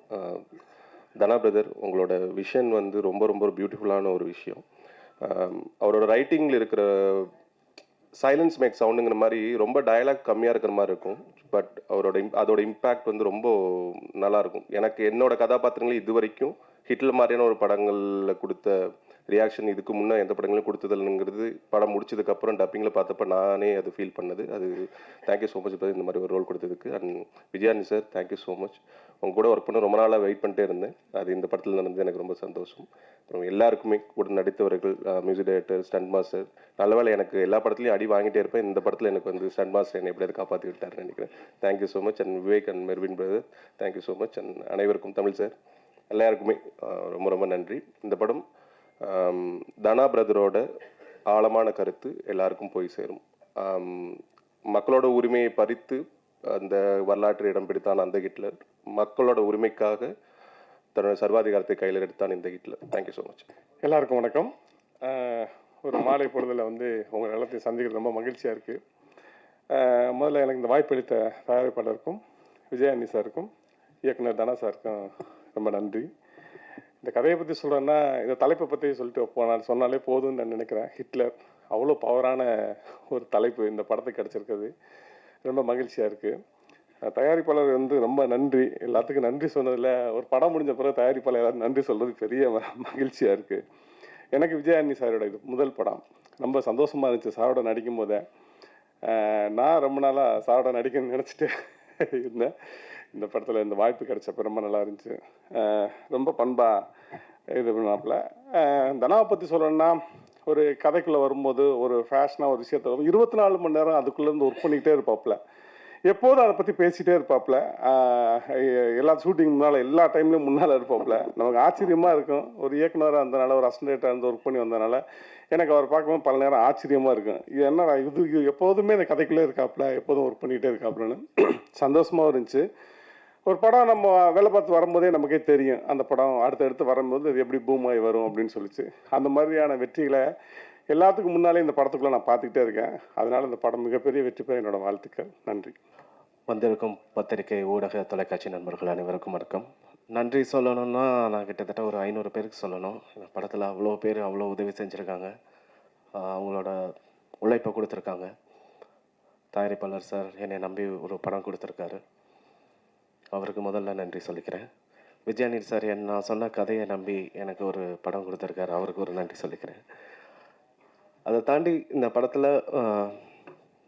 Speaker 7: தனா பிரதர் உங்களோட விஷன் வந்து ரொம்ப ரொம்ப ஒரு பியூட்டிஃபுல்லான ஒரு விஷயம். அவரோட ரைட்டிங்கில் இருக்கிற சைலன்ஸ் மேக் சவுண்டுங்கிற மாதிரி ரொம்ப டயலாக் கம்மியாக இருக்கிற மாதிரி இருக்கும். பட் அவரோட இம் அதோட இம்பேக்ட் வந்து ரொம்ப நல்லா இருக்கும் எனக்கு என்னோட கதாபாத்திரங்கள் இது வரைக்கும் ஹிட்லர் மாதிரியான ஒரு படங்களில் கொடுத்த ரியாக்ஷன் இதுக்கு முன்னே எந்த படங்களும் கொடுத்ததில்லைங்கிறது படம் முடிச்சதுக்கப்புறம் டப்பிங்கில் பார்த்தப்ப நானே அது ஃபீல் பண்ணது. அது தேங்க்யூ ஸோ மச் இந்த மாதிரி ஒரு ரோல் கொடுத்ததுக்கு. And Vijay Antony sir thank you so much உங்க கூட ஒர்க் பண்ண ரொம்ப நாளாக வெயிட் பண்ணிட்டே இருந்தேன். அது இந்த படத்தில் நடந்தது எனக்கு ரொம்ப சந்தோஷம். அப்புறம் எல்லாருக்குமே கூட நடித்தவர்கள் மியூசிக் டைரக்டர் ஸ்டண்ட் மாஸ்டர் நல்லவேளை எனக்கு எல்லா படத்துலையும் அடி வாங்கிட்டே இருப்பேன். இந்த படத்தில் எனக்கு வந்து ஸ்டண்ட் மாஸ்டர் என்னை எப்படியாவது காப்பாற்றி விட்டாருன்னு நினைக்கிறேன். Thank you so much and Vivek and Mervin brother thank you so much and அனைவருக்கும் தமிழ் சார் எல்லாருக்குமே ரொம்ப ரொம்ப நன்றி. இந்த படம் தனா பிரதரோட ஆழமான கருத்து எல்லாருக்கும் போய் சேரும். மக்களோட உரிமையை பறித்து அந்த வரலாற்று இடம் பிடித்தான் அந்த ஹிட்லர். மக்களோட உரிமைக்காக தன்னோட சர்வாதிகாரத்தை கையில் எடுத்தான் இந்த ஹிட்லர். தேங்க்யூ ஸோ மச்
Speaker 8: எல்லாருக்கும் வணக்கம். ஒரு மாலை பொழுதில் வந்து உங்கள் எல்லாத்தையும் சந்திக்கிறது ரொம்ப மகிழ்ச்சியாக இருக்குது முதல்ல எனக்கு இந்த வாய்ப்பு அளித்த தயாரிப்பாளருக்கும் விஜயானி சாருக்கும் இயக்குனர் தனா சாருக்கும் ரொம்ப நன்றி. இந்த கதையை பற்றி சொல்கிறேன்னா இந்த தலைப்பை பற்றி சொல்லிட்டு போனால் சொன்னாலே போதும்னு நான் நினைக்கிறேன். ஹிட்லர் அவ்வளோ பவரான ஒரு தலைப்பு இந்த படத்துக்கு கிடச்சிருக்குது. ரொம்ப மகிழ்ச்சியாக இருக்குது தயாரிப்பாளர் வந்து ரொம்ப நன்றி. எல்லாத்துக்கும் நன்றி சொன்னதில் ஒரு படம் முடிஞ்ச பிறகு தயாரிப்பாளர் எல்லாரும் நன்றி சொல்கிறது பெரிய மகிழ்ச்சியாக இருக்குது எனக்கு விஜயானி சாரோட இது முதல் படம். ரொம்ப சந்தோஷமாக இருந்துச்சு சாரோட நடிக்கும் போதே. நான் ரொம்ப நாளாக சாரோட நடிக்கணும்னு நினச்சிட்டு இருந்தேன். இந்த படத்தில் இந்த வாய்ப்பு கிடைச்சப்ப ரொம்ப நல்லா இருந்துச்சு. ரொம்ப பண்பாக இது பண்ணாப்புல. தனாவை பற்றி சொல்லணும்னா ஒரு கதைக்குள்ளே வரும்போது ஒரு ஃபேஷனாக ஒரு விஷயத்த வரும். இருபத்தி நாலு மணி நேரம் அதுக்குள்ளேருந்து ஒர்க் பண்ணிக்கிட்டே இருப்பாப்புல. எப்போதும் அதை பற்றி பேசிகிட்டே இருப்பாப்புல. எல்லா ஷூட்டிங் முன்னால் எல்லா டைம்லையும் முன்னால் இருப்பாப்புல. நமக்கு ஆச்சரியமாக இருக்கும். ஒரு இயக்குனராக இருந்தனால ஒரு அசன்டேட்டாக இருந்து ஒர்க் பண்ணி வந்தனால எனக்கு அவர் பார்க்கும்போது பல நேரம் ஆச்சரியமாக இருக்கும். இது என்ன இது இது எப்போதுமே இந்த கதைக்குள்ளே இருக்காப்புல எப்போதும் ஒர்க் பண்ணிகிட்டே இருக்காப்புலன்னு. சந்தோஷமாகவும் இருந்துச்சு. ஒரு படம் நம்ம வேலை பார்த்து வரும்போதே நமக்கே தெரியும். அந்த படம் அடுத்தடுத்து வரும்போது அது எப்படி பூம் ஆகி வரும் அப்படின்னு சொல்லிச்சு. அந்த மாதிரியான வெற்றிகளை எல்லாத்துக்கும் முன்னாலே இந்த படத்துக்குள்ளே நான் பார்த்துக்கிட்டே இருக்கேன். அதனால் இந்த படம் மிகப்பெரிய வெற்றி பெற என்னோட வாழ்த்துக்கள். நன்றி.
Speaker 9: வந்திருக்கும் பத்திரிகை ஊடக தொலைக்காட்சி நண்பர்கள் அனைவருக்கும் வணக்கம். நன்றி சொல்லணும்னா நான் கிட்டத்தட்ட ஒரு ஐநூறு பேருக்கு சொல்லணும். இந்த படத்தில் அவ்வளோ பேர் அவ்வளோ உதவி செஞ்சுருக்காங்க. அவங்களோட உழைப்பை கொடுத்துருக்காங்க. தயாரிப்பாளர் சார் என்னை நம்பி ஒரு படம் கொடுத்துருக்காரு. அவருக்கு முதல்ல நன்றி சொல்லிக்கிறேன். விஜயானி சார் என் நான் சொன்ன கதையை நம்பி எனக்கு ஒரு படம் கொடுத்துருக்காரு. அவருக்கு ஒரு நன்றி சொல்லிக்கிறேன். அதை தாண்டி இந்த படத்தில்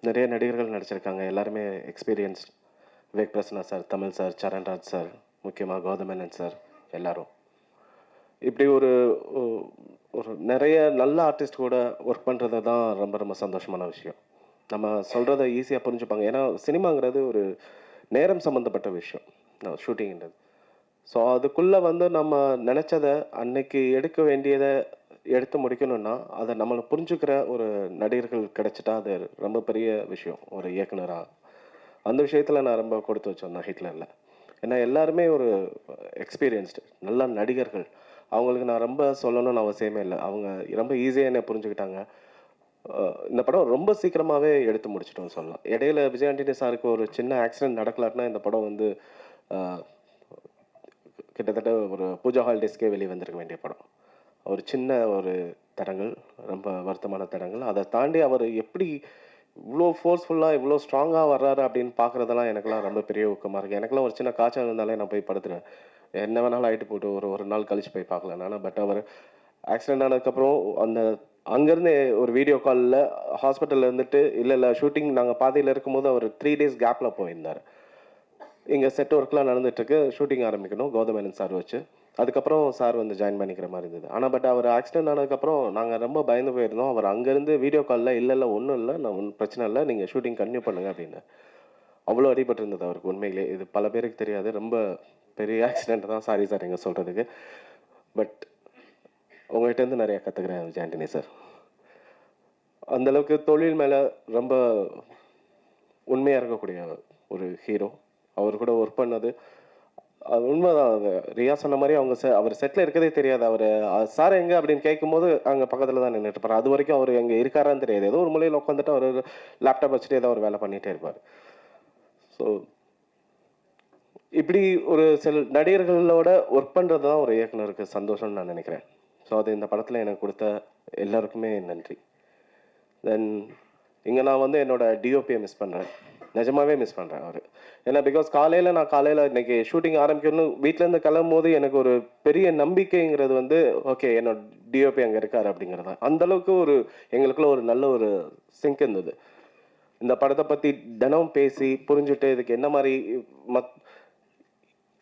Speaker 9: நிறைய நடிகர்கள் நடிச்சிருக்காங்க. எல்லாருமே experienced Vivek Prasanna sir Tamil sir Saranraj sir முக்கியமாக கௌதமேனன் சார் எல்லாரும். இப்படி ஒரு ஒரு நிறைய நல்ல ஆர்டிஸ்ட் கூட ஒர்க் பண்ணுறது தான் ரொம்ப ரொம்ப சந்தோஷமான விஷயம். நம்ம சொல்கிறத ஈஸியாக புரிஞ்சுப்பாங்க. ஏன்னா சினிமாங்கிறது ஒரு நேரம் சம்மந்தப்பட்ட விஷயம். ஷூட்டிங்கிறது ஸோ அதுக்குள்ளே வந்து நம்ம நினச்சதை அன்னைக்கு எடுக்க வேண்டியதை எடுத்து முடிக்கணும்னா அதை நம்மளை புரிஞ்சுக்கிற ஒரு நடிகர்கள் கிடைச்சிட்டா அது ரொம்ப பெரிய விஷயம் ஒரு இயக்குனராக அந்த விஷயத்தில் நான் ரொம்ப கொடுத்து வச்சேன் ஹிட்லரில் ஏன்னா எல்லாருமே ஒரு எக்ஸ்பீரியன்ஸ்டு நல்ல நடிகர்கள். அவங்களுக்கு நான் ரொம்ப சொல்லணும்னு அவசியமே இல்லை. அவங்க ரொம்ப ஈஸியாக என்னை புரிஞ்சுக்கிட்டாங்க. இந்த படம் ரொம்ப சீக்கிரமாகவே எடுத்து முடிச்சிட்டோம்னு சொல்லலாம். இடையில விஜய் ஆண்டனி சாருக்கு ஒரு சின்ன ஆக்சிடென்ட் நடக்கலாட்டினா இந்த படம் வந்து கிட்டத்தட்ட ஒரு பூஜா ஹாலிடேஸ்க்கே வெளியே வந்திருக்க வேண்டிய படம். ஒரு சின்ன ஒரு தடங்கள் ரொம்ப வருத்தமான தடங்கள். அதை தாண்டி அவர் எப்படி இவ்வளோ ஃபோர்ஸ்ஃபுல்லாக இவ்வளோ ஸ்ட்ராங்காக வர்றாரு அப்படின்னு பார்க்குறதெல்லாம் எனக்குலாம் ரொம்ப பெரிய ஊக்கமாக இருக்குது எனக்குலாம் ஒரு சின்ன காய்ச்சல் இருந்தாலே நான் போய் படுத்துருவேன். என்ன வேணாலும் ஆகிட்டு போட்டு ஒரு ஒரு நாள் கழிச்சு போய் பார்க்கலனால பட் அவர் ஆக்சிடென்ட் ஆனதுக்கப்புறம் அந்த அங்கேருந்து ஒரு வீடியோ காலில் ஹாஸ்பிட்டலில் இருந்துட்டு இல்லை இல்லை ஷூட்டிங் நாங்கள் பாதையில் இருக்கும்போது அவர் த்ரீ டேஸ் கேப்பில் போயிருந்தார். இங்கே செட் ஒர்க்லாம் நடந்துட்டுருக்கு ஷூட்டிங் ஆரம்பிக்கணும் கௌதமேனன் சார் வச்சு. அதுக்கப்புறம் சார் வந்து ஜாயின் பண்ணிக்கிற மாதிரி இருந்தது. ஆனால் பட் அவர் ஆக்சிடென்ட் ஆனதுக்கப்புறம் நாங்கள் ரொம்ப பயந்து போயிருந்தோம். அவர் அங்கேருந்து வீடியோ காலில் இல்லை இல்லை ஒன்றும் இல்லை நான் ஒன்றும் பிரச்சனை இல்லை நீங்கள் ஷூட்டிங் கன்டினியூ பண்ணுங்க அப்படின்னு. அவ்வளோ அடிபட்டிருந்தது அவருக்கு உண்மையிலே. இது பல பேருக்கு தெரியாது. ரொம்ப பெரிய ஆக்சிடென்ட் தான். சாரி சார் எங்கே சொல்கிறதுக்கு பட் உங்கள்கிட்டருந்து நிறையா கற்றுக்குறேன் விஜய் ஆண்டனி சார் அந்த அளவுக்கு தொழில் மேலே ரொம்ப உண்மையாக இருக்கக்கூடிய ஒரு ஹீரோ அவர் கூட ஒர்க் பண்ணது. அது உண்மைதான். அது ரியா சொன்ன மாதிரி அவங்க செ அவர் செட்டில் இருக்கதே தெரியாது. அவர் சார் எங்கே? அப்படின்னு கேட்கும்போது அங்கே பக்கத்தில் தான் நின்றுட்டு இருப்பார். அது வரைக்கும் அவர் எங்கே இருக்காரான்னு தெரியாது. ஏதோ ஒரு மூலையில் உட்காந்துட்டு அவர் லேப்டாப் வச்சுட்டு ஏதோ ஒரு வேலை பண்ணிகிட்டே இருப்பார். ஸோ இப்படி ஒரு சில நடிகர்களோட ஒர்க் பண்ணுறது தான் ஒரு இயக்குனருக்கு சந்தோஷம்னு நான் நினைக்கிறேன். ஸோ அது இந்த படத்தில் எனக்கு கொடுத்த எல்லாருக்குமே நன்றி. தென் இங்கே நான் வந்து என்னோட டிஓபியை மிஸ் பண்ணுறேன் நிஜமாவே மிஸ் பண்ணுறேன் அவர். ஏன்னா பிகாஸ் காலையில் நான் காலையில் இன்னைக்கு ஷூட்டிங் ஆரம்பிக்கணும் வீட்டிலேருந்து கிளம்பும் போது எனக்கு ஒரு பெரிய நம்பிக்கைங்கிறது வந்து ஓகே என்னோட டிஓபி அங்கே இருக்கார் அப்படிங்கிறது. தான் அந்தளவுக்கு ஒரு எங்களுக்குள்ள ஒரு நல்ல ஒரு சிங்க் இருந்தது. இந்த படத்தை பற்றி தினம் பேசி புரிஞ்சுட்டு இதுக்கு என்ன மாதிரி மத்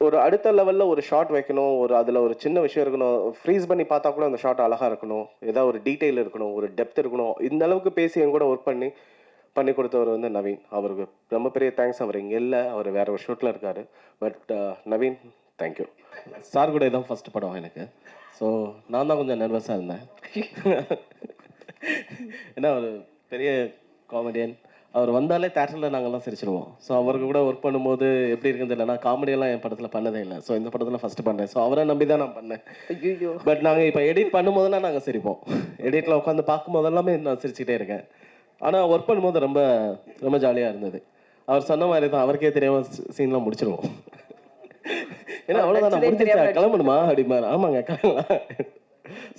Speaker 9: ஒரு அடுத்த லெவலில் ஒரு ஷாட் வைக்கணும் ஒரு அதில் ஒரு சின்ன விஷயம் இருக்கணும். ஃப்ரீஸ் பண்ணி பார்த்தா கூட அந்த ஷாட் அழகாக இருக்கணும். ஏதாவது ஒரு டீட்டெயில் இருக்கணும் ஒரு டெப்த் இருக்கணும். இந்த அளவுக்கு பேசி என் கூட ஒர்க் பண்ணி பண்ணி கொடுத்தவர் வந்து நவீன். அவருக்கு ரொம்ப பெரிய தேங்க்ஸ் அவர் இங்கே இல்லை. அவர் வேற ஒரு ஷூட்டில் இருக்கார். பட் நவீன் தேங்க்யூ
Speaker 10: சார் கூட இதான் ஃபர்ஸ்ட் படம் எனக்கு. ஸோ நான் தான் கொஞ்சம் நர்வஸாக இருந்தேன். ஏன்னா ஒரு பெரிய காமெடியன் அவர் வந்தாலே தேட்டரில் நாங்கள்லாம் சிரிச்சிருவோம். ஸோ அவருக்கு கூட ஒர்க் பண்ணும்போது எப்படி இருக்குன்னு தெரியல நான் காமெடியெல்லாம் என் படத்தில் பண்ணதே இல்லை. ஸோ இந்த படத்தில் ஃபஸ்ட்டு பண்ணேன். ஸோ அவரை நம்பி தான் நான் பண்ணேன். பட் நாங்கள் இப்போ எடிட் பண்ணும்போதெல்லாம் நாங்கள் சிரிப்போம். எடிட்டில் உட்காந்து பார்க்கும்போது எல்லாமே நான் சிரிச்சுக்கிட்டே இருக்கேன். ஆனால் ஒர்க் பண்ணும்போது ரொம்ப ரொம்ப ஜாலியாக இருந்தது. அவர் சொன்ன மாதிரி தான் அவருக்கே தெரியாமல் சீன்லாம் முடிச்சிருவோம். ஏன்னா அவ்வளோதான் நான் முடிஞ்சிருச்சா. கிளம்பணுமா? அப்படிமாரு ஆமாங்க கிளம்பலாம்.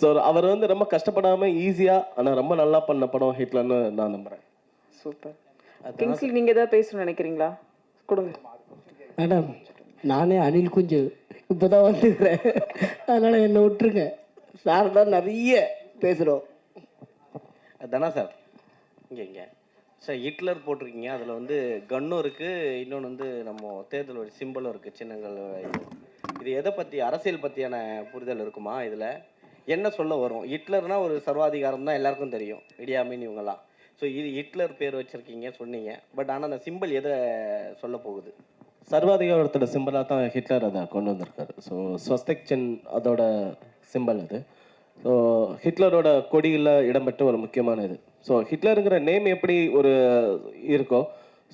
Speaker 10: ஸோ அவர் வந்து ரொம்ப கஷ்டப்படாம ஈஸியா ஆனா ரொம்ப நல்லா பண்ண படம் ஹிட்லர்னு நான் நம்புறேன்.
Speaker 11: சூப்பர். கிங்ஸ்லி நீங்க ஏதாவது பேசணும்னு நினைக்கிறீங்களா? கொடுங்க.
Speaker 4: மேடம் நானே அனில் குஞ்சு. இப்போ தான் வந்துக்கிறேன். அதனால் என்னை விட்டுருங்க. சார் தான் நிறைய பேசுகிறோம்
Speaker 10: தானா சார்? இங்கே இங்கே. சார் ஹிட்லர் போட்டிருக்கீங்க. அதில் வந்து கன்னும் இருக்குது இன்னொன்று வந்து நம்ம தேர்தலோட சிம்பிளும் இருக்குது சின்னங்கள் இது. இது எதை பற்றி அரசியல் பற்றியான புரிதல் இருக்குமா இதில்? என்ன சொல்ல வரும்? ஹிட்லர்னா ஒரு சர்வாதிகாரம் தான் எல்லாருக்கும் தெரியும். இடியாமின் இவங்கெல்லாம். ஸோ இது ஹிட்லர் பேர் வச்சுருக்கீங்க சொன்னீங்க. பட் ஆனால் அந்த சிம்பிள் எதை சொல்ல போகுது? சர்வாதிகாரத்தோட சிம்பிளாக தான் ஹிட்லர் அதை கொண்டு வந்திருக்காரு. ஸோ ஸ்வஸ்திக் சின் அதோட சிம்பிள் அது. ஸோ ஹிட்லரோட கொடியில் இடம்பெற்ற ஒரு முக்கியமான இது. ஸோ ஹிட்லருங்கிற நேம் எப்படி ஒரு இருக்கோ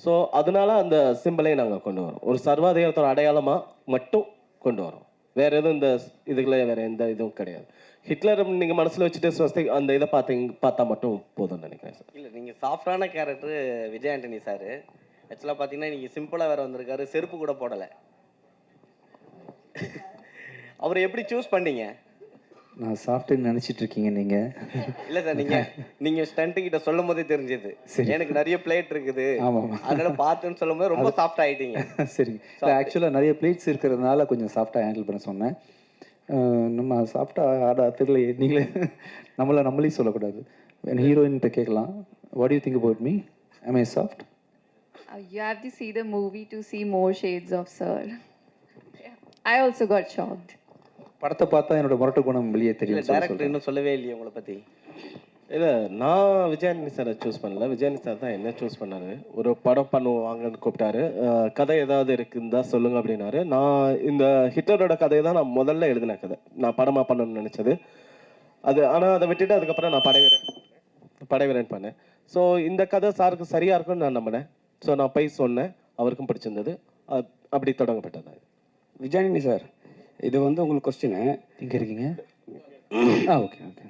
Speaker 10: ஸோ அதனால அந்த சிம்பிளை நாங்கள் கொண்டு வரோம் ஒரு சர்வாதிகாரத்தோட அடையாளமாக மட்டும் கொண்டு வரோம் வேற எதுவும் இந்த இதுக்குள்ள வேற எந்த இதுவும் கிடையாது. ஹிட்லர் நீங்கள் மனசில் வச்சுட்டு ஸ்வஸ்தி அந்த இதை பார்த்தீங்க பார்த்தா மட்டும் போதும்னு நினைக்கிறேன் சார்.
Speaker 12: இல்லை நீங்கள் சாஃப்டான கேரக்டர் விஜய் ஆண்டனி சார் ஆக்சுவலாக பார்த்தீங்கன்னா நீங்கள் சிம்பிளாக வேற வந்திருக்காரு செருப்பு கூட போடலை. அவரை எப்படி சூஸ் பண்ணீங்க?
Speaker 2: நான் சாஃப்ட்வேர் நினச்சிட்டு இருக்கீங்க நீங்கள்
Speaker 12: இல்லை சார் நீங்கள் நீங்கள் ஸ்டண்ட்டு கிட்ட சொல்லும் போதே தெரிஞ்சது.
Speaker 2: சரி.
Speaker 12: எனக்கு நிறைய பிளேட் இருக்குது.
Speaker 2: ஆமாம்.
Speaker 12: அதனால பார்த்துன்னு சொல்லும் போது ரொம்ப சாஃப்ட் ஆயிட்டீங்க.
Speaker 2: சரி. ஆக்சுவலாக நிறைய பிளேட்ஸ் இருக்கிறதுனால கொஞ்சம் சாஃப்டாக ஹேண்டில் பண்ண சொன்னேன். நம்ம சாஃப்டாக ஆட தெரியல நீங்களே நம்மளை நம்மளே சொல்லக்கூடாது. ஹீரோயின்கிட்ட கேட்கலாம். What you think about me am I
Speaker 3: soft you have to see the movie to see more shades of Sir. Yeah. I also got shocked.
Speaker 2: படத்தை பார்த்தா என்னோட முரட்டு குணம் வெளியே தெரியும்
Speaker 12: டேரக்டர் இன்னும் சொல்லவே இல்லையே உங்களை பற்றி
Speaker 9: இல்லை நான் விஜயானி சாரை சூஸ் பண்ணல. விஜயானி சார் தான் என்ன சூஸ் பண்ணாரு? ஒரு படம் பண்ணுவாங்கன்னு கூப்பிட்டாரு. அஹ், கதை ஏதாவது இருக்குன்னு தான் சொல்லுங்க அப்படின்னாரு. நான் இந்த ஹிட்லரோட கதையை தான் நான் முதல்ல எழுதின கதை. நான் படமாக பண்ணணும்னு நினச்சது. அது ஆனால் அதை விட்டுட்டு அதுக்கப்புறம் நான் படைவீரன் படைவீரன் பண்ணேன். ஸோ இந்த கதை சாருக்கு சரியாக இருக்கும்னு நான் நம்பினேன். ஸோ நான் போய் சொன்னேன். அவருக்கும் பிடிச்சிருந்தது. அப்- அப்படி தொடங்கப்பட்டது.
Speaker 13: விஜயானி சார் இது வந்து உங்களுக்கு கொஸ்டின்
Speaker 2: இங்கே இருக்கீங்க? ஆ ஓகே ஓகே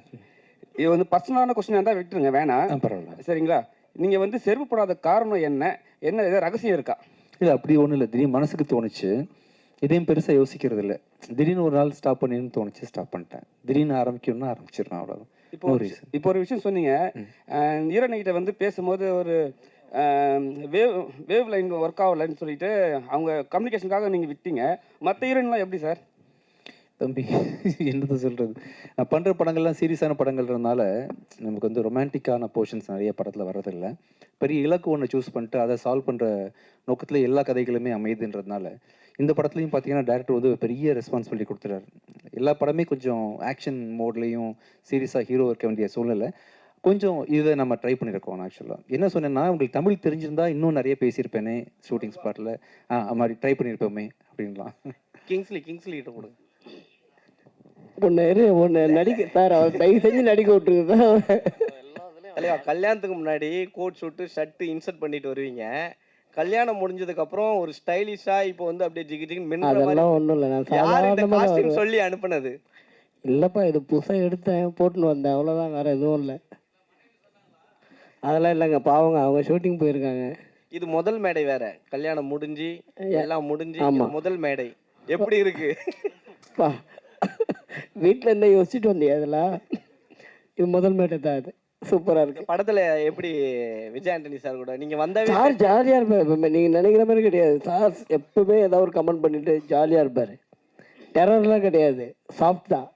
Speaker 13: இது வந்து பர்சனலான கொஸ்டின் இருந்தால் விட்டுருங்க வேணாம்
Speaker 2: பரவாயில்ல.
Speaker 13: சரிங்களா? நீங்கள் வந்து செருப்பு போடாத காரணம் என்ன? என்ன ஏதாவது ரகசியம் இருக்கா?
Speaker 2: இல்லை அப்படி ஒன்றும் இல்லை. திடீர்னு மனசுக்கு தோணுச்சு. இதையும் பெருசாக யோசிக்கிறது இல்லை. திடீர்னு ஒரு நாள் ஸ்டாப் பண்ணின்னு தோணுச்சு ஸ்டாப் பண்ணிட்டேன். திடீர்னு ஆரம்பிக்கணும்னா ஆரம்பிச்சிடுறேன் அவ்வளோதான்
Speaker 13: இப்போ ஒரு. இப்போ ஒரு விஷயம் சொன்னீங்க. ஈரணிகிட்ட வந்து பேசும்போது ஒரு வேவ் வேவ் லைன் ஒர்க் ஆகலைன்னு சொல்லிட்டு அவங்க கம்யூனிகேஷனுக்காக நீங்கள் விட்டீங்க. மற்ற ஹீரோயின்லாம் எப்படி சார்
Speaker 2: தம்பி என்னது சொல்கிறது நான் பண்ணுற படங்கள்லாம் சீரியஸான படங்கள்ன்றதுனால நமக்கு வந்து ரொமான்டிக்கான போர்ஷன்ஸ் நிறைய படத்தில் வர்றதில்லை. பெரிய இலக்கு ஒன்று சூஸ் பண்ணிட்டு அதை சால்வ் பண்ணுற நோக்கத்தில் எல்லா கதைகளுமே அமையுதுன்றதுனால இந்த படத்துலையும் பார்த்தீங்கன்னா டேரக்டர் வந்து பெரிய ரெஸ்பான்சிபிலிட்டி கொடுத்துறாரு எல்லா படமே கொஞ்சம் ஆக்ஷன் மோட்லேயும் சீரியஸாக ஹீரோ இருக்க வேண்டிய சூழ்நிலை. கொஞ்சம் இதை நம்ம ட்ரை பண்ணியிருக்கோம் ஆக்சுவலாக என்ன சொன்னேன்னா உங்களுக்கு தமிழ் தெரிஞ்சிருந்தா இன்னும் நிறைய பேசியிருப்பேனே ஷூட்டிங் ஸ்பாட்டில் ஆ மாதிரி ட்ரை பண்ணியிருப்போமே அப்படின்லாம்.
Speaker 12: கிங்ஸ்லி கிங்ஸ்லி கிட்ட கொடுங்க.
Speaker 4: ஒன்று ஒன்று நடிக்க சார் அவர் தயவு செஞ்சு நடிக்க விட்டுருக்கு
Speaker 12: தலைவா கல்யாணத்துக்கு முன்னாடி கோட் ஷூட்டு ஷர்ட்டு இன்சர்ட் பண்ணிட்டு வருவீங்க. கல்யாணம் முடிஞ்சதுக்கு அப்புறம் ஒரு ஸ்டைலிஷா இப்போ வந்து அப்படியே ஜிகி மின்னுற மாதிரி
Speaker 4: அதெல்லாம் ஒன்றும் இல்லை நான்
Speaker 12: காஸ்டியூம் சொல்லி அனுப்புனது?
Speaker 4: இல்லைப்பா இது புதுசாக எடுத்தேன் போட்டுன்னு வந்தேன் அவ்வளோதான் வேறு எதுவும் இல்லை. அதெல்லாம் இல்லைங்க பாவங்க அவங்க ஷூட்டிங் போயிருக்காங்க.
Speaker 12: இது முதல் மேடை வேற கல்யாணம் முடிஞ்சு எல்லாம் முடிஞ்சு முதல் மேடை. எப்படி இருக்கு?
Speaker 4: பா வீட்டில் இருந்தா யோசிச்சுட்டு வந்தியா இதெல்லாம்? இது முதல் மேட்டை தான் இது. சூப்பராக இருக்கு.
Speaker 12: படத்துல எப்படி விஜய் ஆண்டனி சார் கூட? நீங்க வந்தாவே
Speaker 4: சார் ஜாலியாக இருப்பார். எப்பவுமே நீங்கள் நினைக்கிற மாதிரி கிடையாது. சார் எப்பவுமே ஏதாவது ஒரு கமெண்ட் பண்ணிட்டு ஜாலியாக இருப்பார். டெரர்லாம் கிடையாது. சாஃப்ட் தான்.